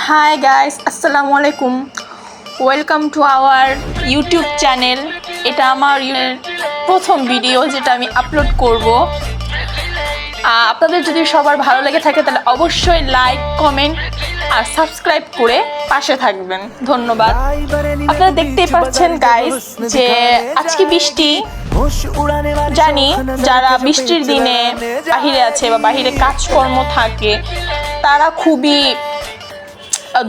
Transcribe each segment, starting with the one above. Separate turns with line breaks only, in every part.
High guys আসসালামু আলাইকুম welcome to our YouTube channel এটা আমার প্রথম ভিডিও যেটা আমি আপলোড করব। আপনাদের যদি সবার ভালো লেগে থাকে তাহলে অবশ্যই লাইক কমেন্ট আর সাবস্ক্রাইব করে পাশে থাকবেন। ধন্যবাদ। আপনারা দেখতেই পাচ্ছেন গাইস যে আজকে বৃষ্টি। জানি যারা বৃষ্টির দিনে বাহিরে আছে বা বাহিরে কাজকর্ম থাকে, তারা খুবই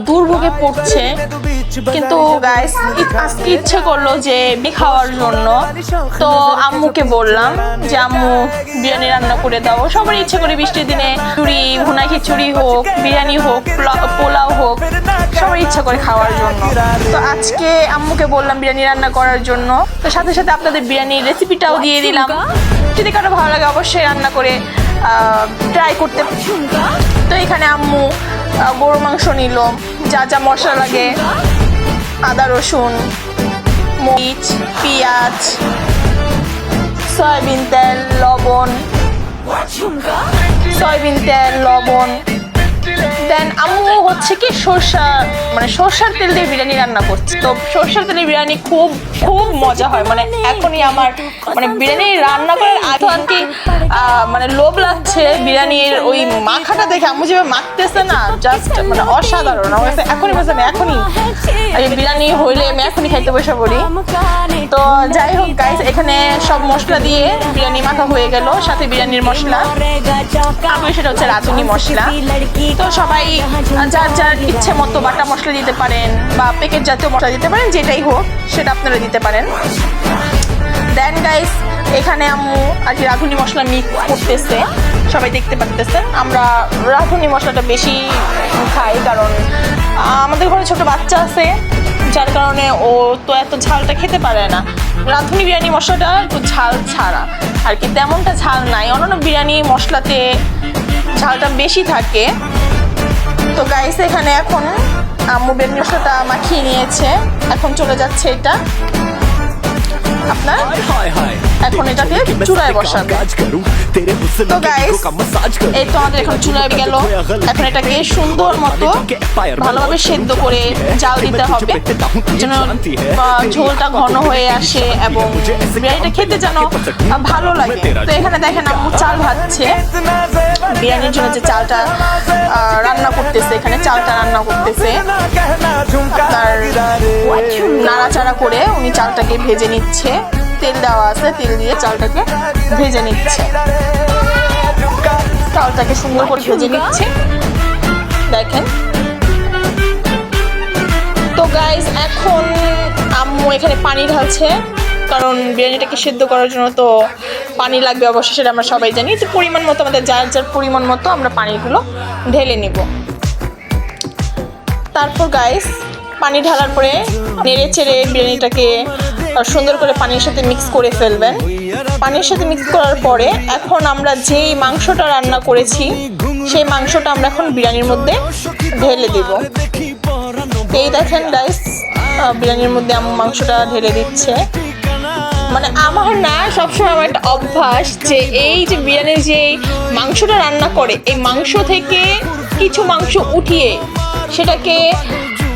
দুর্ভোগে পড়ছে। কিন্তু গাইস আজকে ইচ্ছে করল যে খাওয়ার জন্য। তো আম্মুকে বললাম যে, আম্মু, বিরিয়ানি রান্না করে দাও। সবারই ইচ্ছে করে বৃষ্টির দিনে চুরি ভুনা খিচুড়ি হোক, বিরিয়ানি হোক পোলাও হোক। সবার ইচ্ছা করে খাওয়ার জন্য। তো আজকে আম্মুকে বললাম বিরিয়ানি রান্না করার জন্য। তো সাথে সাথে আপনাদের বিরিয়ানির রেসিপিটাও দিয়ে দিলাম। যদি কারও ভালো লাগে অবশ্যই রান্না করে ট্রাই করতে তো এখানে আম্মু গরু মাংস নিল। যা যা মশলা লাগে আদা রসুন মরিচ পেঁয়াজ সয়াবিন তেল লবণ। সয়াবিন তেল লবণ। দেন আম্মু হচ্ছে কি সরষা মানে সরষার তেল দিয়ে বিরিয়ানি রান্না করছে। তো সরষার তেলের বিরিয়ানি খুব খুব মজা হয়। মানে এখনই আমার মানে বিরিয়ানি রান্না করার আগে আর কি মানে লোভ লাগছে বিরিয়ানির ওই মাখাটা দেখে। আম্মু যেভাবে মাখতেছে না জাস্ট মানে অসাধারণ। আমার কাছে এখনই আমি এখনই এই বিরিয়ানি হইলে আমি এখনই খাইতে বসে পড়ি। তো যাই হোক গাইস এখানে সব মশলা দিয়ে বিরিয়ানি মাখা হয়ে গেল, সাথে বিরিয়ানির মশলা। সেটা হচ্ছে রাঁধুনি মশলা। তো সবাই যার যার ইচ্ছে মতো বাটা মশলা দিতে পারেন বা প্যাকেট জাতীয় মশলা দিতে পারেন, যেটাই হোক, সেটা আপনারা দিতে পারেন। দেন গাইস এখানে আম্মু আর কি রাঁধুনি মশলা মিক্স করতেছে। সবাই দেখতে পারতেছেন আমরা রাঁধুনি মশলাটা বেশি খাই কারণ, আমাদের ঘরে ছোট বাচ্চা আছে, যার কারণে ও তো এত ঝালটা খেতে পারে না। রাঁধুনি বিরিয়ানি মশলাটা একটু ঝাল ছাড়া। আর কি তেমনটা ঝাল নাই। অন্যান্য বিরিয়ানি মশলাতে ঝালটা বেশি থাকে। তো গাইস এখানে এখন আম্মু বিরিয়ানি মশলাটা মাখিয়ে নিয়েছে। এখন চলে যাচ্ছে এটা আপনার এখন এটাকে চুলায় বসাবে তো গাইস এই তো আমাদের এখন চুলায় গেল। এখন এটাকে সুন্দর মতো ভালোভাবে সেদ্ধ করে জাল দিতে হবে। যেন ঝোলটা ঘন হয়ে আসে এবং বিরিয়ানিটা খেতে যেন ভালো লাগে। তো এখানে দেখেন আম্মু চাল ভাজছে। বিরিয়ানির জন্য যে চালটা রান্না করতেছে, এখানে চালটা রান্না করতেছে। আপনার নাড়াচাড়া করে উনি চালটাকে ভেজে নিচ্ছে। তেল দেওয়া আছে, তেল দিয়ে চালটাকে ভেজে নিচ্ছে। চালটাকে সুন্দর করে ভেজে নিচ্ছে। দেখেন। তো গাইস এখন আম্মু এখানে পানি ঢালছে। কারণ বিরিয়ানিটাকে সেদ্ধ করার জন্য তো পানি লাগবে অবশ্যই সেটা আমরা সবাই জানি। তো পরিমাণ মতো আমাদের যার যার পরিমাণ মতো আমরা পানিগুলো ঢেলে নিব। তারপর গাইস পানি ঢালার পরে নেড়ে চেড়ে বিরিয়ানিটাকে সুন্দর করে পানির সাথে মিক্স করে ফেলবেন। পানির সাথে মিক্স করার পরে এখন আমরা যেই মাংসটা রান্না করেছি, সেই মাংসটা আমরা এখন বিরিয়ানির মধ্যে ঢেলে দেব। এই দেখেন গাইস বিরিয়ানির মধ্যে আম্মু মাংসটা ঢেলে দিচ্ছে। মানে আমার না সবসময় আমার একটা অভ্যাস যে এই যে বিরিয়ানির যে মাংসটা রান্না করে, এই মাংস থেকে কিছু মাংস উঠিয়ে সেটাকে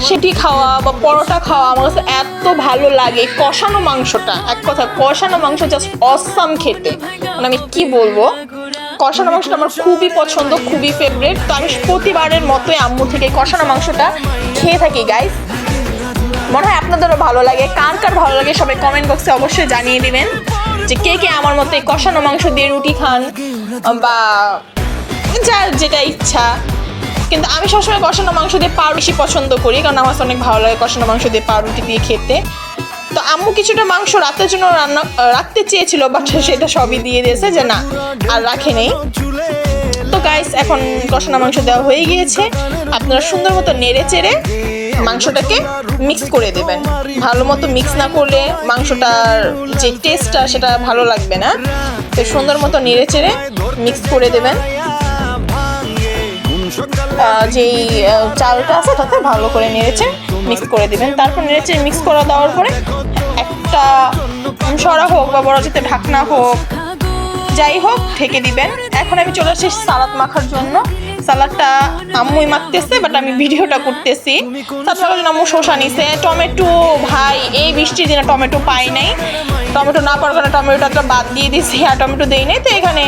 সেটি খাওয়া বা পরোটা খাওয়া আমার কাছে এত ভালো লাগে কষানো মাংসটা। এক কথা, কষানো মাংস জাস্ট অসাম খেতে। মানে আমি কি বলব? কষানো মাংসটা আমার খুবই পছন্দ, খুবই ফেভারিট তো আমি প্রতিবারের মতোই আম্মু থেকে কষানো মাংসটা খেয়ে থাকি গাইস মনে হয় আপনাদেরও ভালো লাগে। কার কার ভালো লাগে সবাই কমেন্ট বক্সে অবশ্যই জানিয়ে দিবেন। যে কে কে আমার মতো কষানো মাংস দিয়ে রুটি খান বা যার যেটা ইচ্ছা। কিন্তু আমি সবসময় কষানো মাংস দিয়ে পাউ বেশি পছন্দ করি, কারণ আমার অনেক ভালো লাগে কষানো মাংস দিয়ে পাউরুটি দিয়ে খেতে। তো আম্মু কিছুটা মাংস রাতের জন্য রান্না রাখতে চেয়েছিল বাট সেটা সবই দিয়ে দিয়েছে যে না, আর রাখে নেই। গাইস এখন কষানো মাংস দেওয়া হয়ে গিয়েছে। আপনারা সুন্দর মতো নেড়ে চেড়ে মাংসটাকে মিক্স করে দেবেন। ভালো মতো মিক্স না করলে মাংসটার যে টেস্টটা সেটা ভালো লাগবে না। তো সুন্দর মতো নেড়ে চেড়ে মিক্স করে দেবেন। যেই চালটা আছে, তাতে ভালো করে নেড়েছে মিক্স করে দেবেন। তারপর নেড়েছে মিক্স করা দেওয়ার পরে একটা সরা হোক বা বড় যাতে ঢাকনা হোক যাই হোক ঢেকে দিবেন। এখন আমি চলে আসছি সালাদ মাখার জন্য। সালাডটা আম্মুই মাখতেছে বাট আমি ভিডিওটা করতেছি। তারপর আম্মু শসা নিছে। টমেটো ভাই, এই বৃষ্টির দিনে টমেটো পাই নাই। টমেটো না পাওয়ার কারণে টমেটোটা বাদ দিয়ে দিয়েছি আর টমেটো দেই নাই। তো এখানে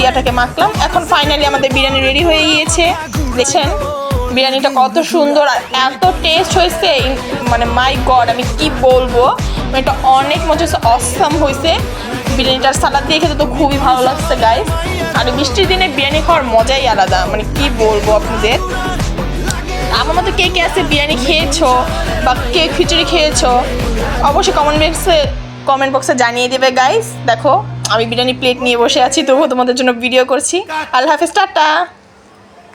ইয়াটাকে মাখলাম। এখন ফাইনালি আমাদের বিরিয়ানি রেডি হয়ে গিয়েছে। দেখছেন, বিরিয়ানিটা কত সুন্দর আর এত টেস্ট হয়েছে। মানে মাই গড আমি কি বলব? মানে এটা অনেক মজা হয়েছে, অসম হয়েছে। বিরিয়ানিটার সালাদ দিয়ে খেতে তো খুবই ভালো লাগছে গাইস আর বৃষ্টির দিনে বিরিয়ানি খাওয়ার মজাই আলাদা। মানে কি বলব আপনাদের? আমার মতো কে কে আছে বিরিয়ানি খেয়েছো বা কে খিচুড়ি খেয়েছো? অবশ্যই কমেন্ট বক্সে কমেন্ট বক্সে জানিয়ে দেবে গাইস দেখো, আমি বিরিয়ানি প্লেট নিয়ে বসে আছি, তবুও তোমাদের জন্য ভিডিও করছি। আল্লাহ হাফেজ, টাটা।